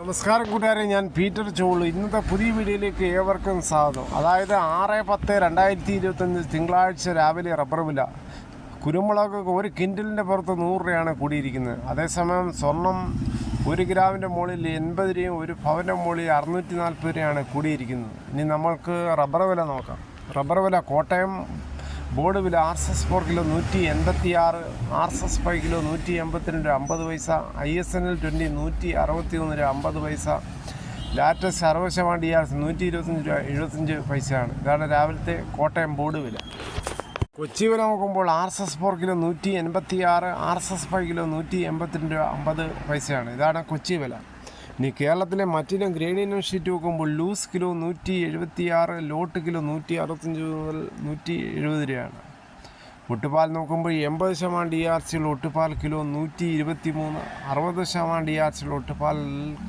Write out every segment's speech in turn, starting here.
നമസ്കാരം കൂട്ടുകാരെ ഞാൻ പീറ്റർ ചോൾ. ഇന്നത്തെ പുതിയ വീഡിയോയിലേക്ക് ഏവർക്കും സ്വാഗതം. അതായത് ആറ് പത്ത് രണ്ടായിരത്തി ഇരുപത്തഞ്ച് തിങ്കളാഴ്ച രാവിലെ റബ്ബർ വില. കുരുമുളക് ഒരു കിൻഡലിന്റെ പുറത്ത് നൂറ് രൂപയാണ് കൂടിയിരിക്കുന്നത്. അതേസമയം സ്വർണം ഒരു ഗ്രാമിന്റെ മുകളിൽ എൺപത് രൂപയും ഒരു പവന്റെ മുകളിൽ അറുന്നൂറ്റി നാൽപ്പത് രൂപയാണ് കൂടിയിരിക്കുന്നത്. ഇനി നമ്മൾക്ക് റബ്ബർ വില നോക്കാം. റബ്ബർ വില കോട്ടയം ബോർഡ് വില R S S four kilo നൂറ്റി എൺപത്തി ആറ് R S S five kilo നൂറ്റി എൺപത്തിരണ്ട് അമ്പത് പൈസ I S N L twenty നൂറ്റി അറുപത്തി ഒന്ന് രൂപ അമ്പത് പൈസ ലാറ്റസ്റ്റ് ഡി ആർ എസ് നൂറ്റി ഇരുപത്തഞ്ച് രൂപ എഴുപത്തഞ്ച് പൈസയാണ്. ഇതാണ് രാവിലത്തെ കോട്ടയം ബോർഡ് വില. കൊച്ചി വില നോക്കുമ്പോൾ R S S four kilo നൂറ്റി എൺപത്തി ആറ് R S S five kilo നൂറ്റി എൺപത്തിരണ്ട് രൂപ അമ്പത് പൈസയാണ്. ഇതാണ് കൊച്ചി വില. ഇനി കേരളത്തിലെ മറ്റിനും ഗ്രേഡിനും ഷീറ്റ് നോക്കുമ്പോൾ ലൂസ് കിലോ നൂറ്റി എഴുപത്തി ആറ് ലോട്ട് കിലോ നൂറ്റി അറുപത്തഞ്ച് മുതൽ നൂറ്റി എഴുപത് രൂപയാണ്. ഒട്ടുപാൽ നോക്കുമ്പോൾ എൺപത് ശതമാനം ഡി ആർ സിയുള്ള ഒട്ടുപാൽ കിലോ നൂറ്റി ഇരുപത്തി മൂന്ന് അറുപത് ശതമാനം ഡി ആർ സിയുള്ള ഒട്ടുപാൽ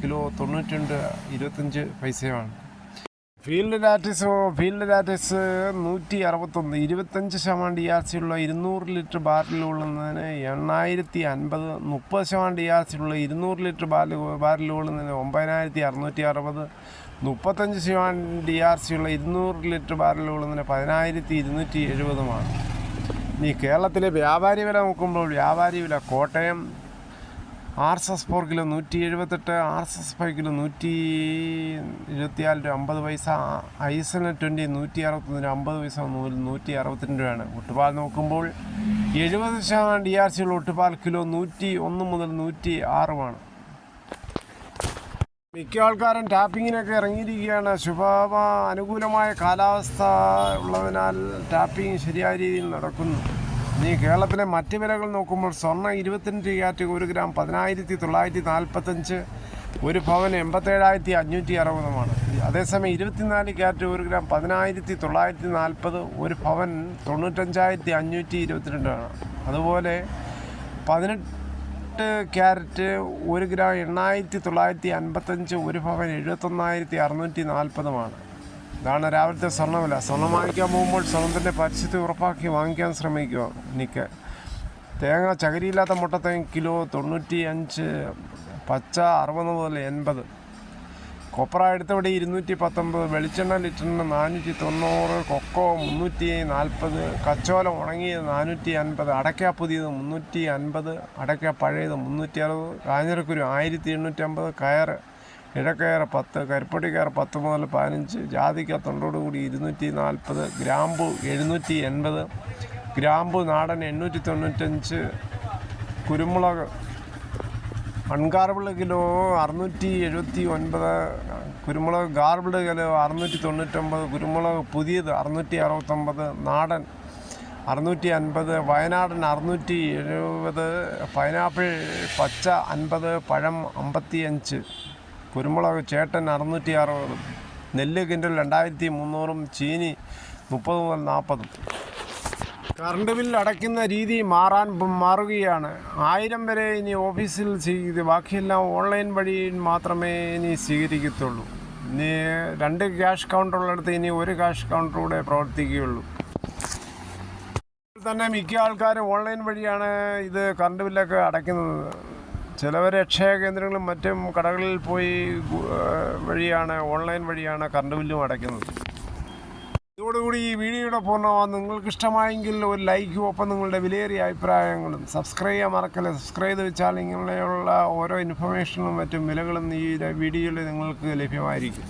കിലോ തൊണ്ണൂറ്റി രണ്ട് ഇരുപത്തഞ്ച് പൈസയാണ് ഫീൽഡ് ലാറ്റിസ് ഫീൽഡ് ലാറ്റിസ് നൂറ്റി അറുപത്തൊന്ന് ഇരുപത്തഞ്ച് ശതമാനം ഡി ആർ സി ഉള്ള ഇരുന്നൂറ് ലിറ്റർ ബാരൽ കൊള്ളുന്നതിന് എണ്ണായിരത്തി അൻപത് മുപ്പത് ശതമാനം ഡി ആർ സി ഉള്ള ഇരുന്നൂറ് ലിറ്റർ ബാരൽ ബാരൽ കൊള്ളുന്നതിന് ഒമ്പതിനായിരത്തി അറുന്നൂറ്റി അറുപത് മുപ്പത്തഞ്ച് ശതമാനം ഡി ആർ സി ഉള്ള ഇരുന്നൂറ് ലിറ്റർ ബാരൽ കൊള്ളുന്നതിന് പതിനായിരത്തി ഇരുന്നൂറ്റി എഴുപതുമാണ് ഇനി കേരളത്തിലെ വ്യാപാരി വില നോക്കുമ്പോൾ വ്യാപാരി വില Kottayam R S S four kilo നൂറ്റി എഴുപത്തെട്ട് R S S five kilo നൂറ്റി ഇരുപത്തിനാല് രൂപ അമ്പത് പൈസ ഐ ട്വന്റി നൂറ്റി അറുപത്തൊന്ന് രൂപ അമ്പത് പൈസ നൂറ്റി അറുപത്തിരണ്ട് രൂപയാണ്. ഒട്ടുപാൽ നോക്കുമ്പോൾ എഴുപത് ശതമാനം ഡി ആർ സിയുള്ള ഒട്ടുപാൽ കിലോ നൂറ്റി ഒന്ന് മുതൽ നൂറ്റി ആറുമാണ് മിക്ക ആൾക്കാരും ടാപ്പിങ്ങിനൊക്കെ ഇറങ്ങിയിരിക്കുകയാണ്. ശുഭാവ അനുകൂലമായ കാലാവസ്ഥ ഉള്ളതിനാൽ ടാപ്പിംഗ് ശരിയായ രീതിയിൽ നടക്കുന്നു. ഇനി കേരളത്തിലെ മറ്റ് വിലകൾ നോക്കുമ്പോൾ സ്വർണം ഇരുപത്തിരണ്ട് ക്യാറ്റ് ഒരു ഗ്രാം പതിനായിരത്തി തൊള്ളായിരത്തി നാൽപ്പത്തഞ്ച് ഒരു പവൻ എൺപത്തേഴായിരത്തി അഞ്ഞൂറ്റി അറുപതുമാണ്. അതേസമയം ഇരുപത്തിനാല് ക്യാറ്റ് ഒരു ഗ്രാം പതിനായിരത്തി തൊള്ളായിരത്തി നാൽപ്പത് ഒരു പവൻ തൊണ്ണൂറ്റഞ്ചായിരത്തി അഞ്ഞൂറ്റി ഇരുപത്തിരണ്ടാണ്. അതുപോലെ പതിനെട്ട് ക്യാരറ്റ് ഒരു ഗ്രാം എണ്ണായിരത്തി തൊള്ളായിരത്തി അൻപത്തഞ്ച് ഒരു പവൻ എഴുപത്തൊന്നായിരത്തി അറുന്നൂറ്റി നാൽപ്പതുമാണ്. ഇതാണ് രാവിലത്തെ സ്വർണവില സ്വർണം വാങ്ങിക്കാൻ പോകുമ്പോൾ സ്വർണത്തിന്റെ പരിസ്ഥിതി ഉറപ്പാക്കി വാങ്ങിക്കാൻ ശ്രമിക്കുക എനിക്ക് തേങ്ങ ചകരിയില്ലാത്ത മുട്ടത്തേങ്ങ കിലോ തൊണ്ണൂറ്റി അഞ്ച് പച്ച അറുപത് മുതൽ എൺപത്. കൊപ്ര എടുത്തവിടെ ഇരുന്നൂറ്റി പത്തൊമ്പത് വെളിച്ചെണ്ണ ലിറ്ററിന് നാനൂറ്റി തൊണ്ണൂറ് കൊക്കോ മുന്നൂറ്റി നാൽപ്പത് കച്ചോലം ഉണങ്ങിയത് നാനൂറ്റി അൻപത് അടയ്ക്ക പുതിയത് മുന്നൂറ്റി അൻപത് അടയ്ക്ക പഴയത് മുന്നൂറ്റി അറുപത് കാഞ്ഞിരക്കുരു ആയിരത്തി എണ്ണൂറ്റി അമ്പത് കയർ ഇഴക്കയർ പത്ത് കരിപ്പടി കയർ പത്ത് മുതൽ പതിനഞ്ച് ജാതിക്ക തൊണ്ടോട് കൂടി ഇരുന്നൂറ്റി നാൽപ്പത് ഗ്രാമ്പു എഴുന്നൂറ്റി എൺപത് ഗ്രാമ്പു നാടൻ എണ്ണൂറ്റി തൊണ്ണൂറ്റഞ്ച് കുരുമുളക് അൺഗാർബിൾഡ് കിലോ അറുന്നൂറ്റി എഴുപത്തി ഒൻപത് കുരുമുളക് ഗാർബിൾഡ് കിലോ അറുന്നൂറ്റി തൊണ്ണൂറ്റൊമ്പത് കുരുമുളക് പുതിയത് അറുന്നൂറ്റി അറുപത്തൊമ്പത് നാടൻ അറുന്നൂറ്റി അൻപത് വയനാടൻ അറുന്നൂറ്റി എഴുപത് പൈനാപ്പിൾ പച്ച അൻപത് പഴം അമ്പത്തി അഞ്ച് കുരുമുളക് ചേട്ടൻ അറുന്നൂറ്റി അറുപത് നെല്ല് കിൻഡൽ രണ്ടായിരത്തി മുന്നൂറും ചീനി മുപ്പത് മുതൽ നാൽപ്പതും കറണ്ട് ബില്ല് അടയ്ക്കുന്ന രീതി മാറാൻ മാറുകയാണ്. ആയിരം വരെ ഇനി ഓഫീസിൽ ചെയ്ത് ബാക്കിയെല്ലാം ഓൺലൈൻ വഴി മാത്രമേ ഇനി സ്വീകരിക്കത്തുള്ളൂ. ഇനി രണ്ട് ക്യാഷ് കൗണ്ടറുള്ളിടത്ത് ഇനി ഒരു ക്യാഷ് കൗണ്ടറൂടെ പ്രവർത്തിക്കുകയുള്ളൂ. തന്നെ മിക്ക ആൾക്കാരും ഓൺലൈൻ വഴിയാണ് ഇത് കറണ്ട് ബില്ലൊക്കെ അടയ്ക്കുന്നത്. ചിലവർ അക്ഷയ കേന്ദ്രങ്ങളും മറ്റും കടകളിൽ പോയി വഴിയാണ് ഓൺലൈൻ വഴിയാണ് കറണ്ട് ബില്ലും അടയ്ക്കുന്നത്. ഇതോടുകൂടി ഈ വീഡിയോയുടെ പൂർണമാണ് നിങ്ങൾക്ക് ഇഷ്ടമായെങ്കിൽ ഒരു ലൈക്കും ഒപ്പം നിങ്ങളുടെ വിലയേറിയ അഭിപ്രായങ്ങളും സബ്സ്ക്രൈബ് ചെയ്യാൻ മറക്കല്ലേ? സബ്സ്ക്രൈബ് ചെയ്ത് വെച്ചാൽ ഇങ്ങനെയുള്ള ഓരോ ഇൻഫർമേഷനും മറ്റും വിലകളും ഈ വീഡിയോയിൽ നിങ്ങൾക്ക് ലഭ്യമായിരിക്കും.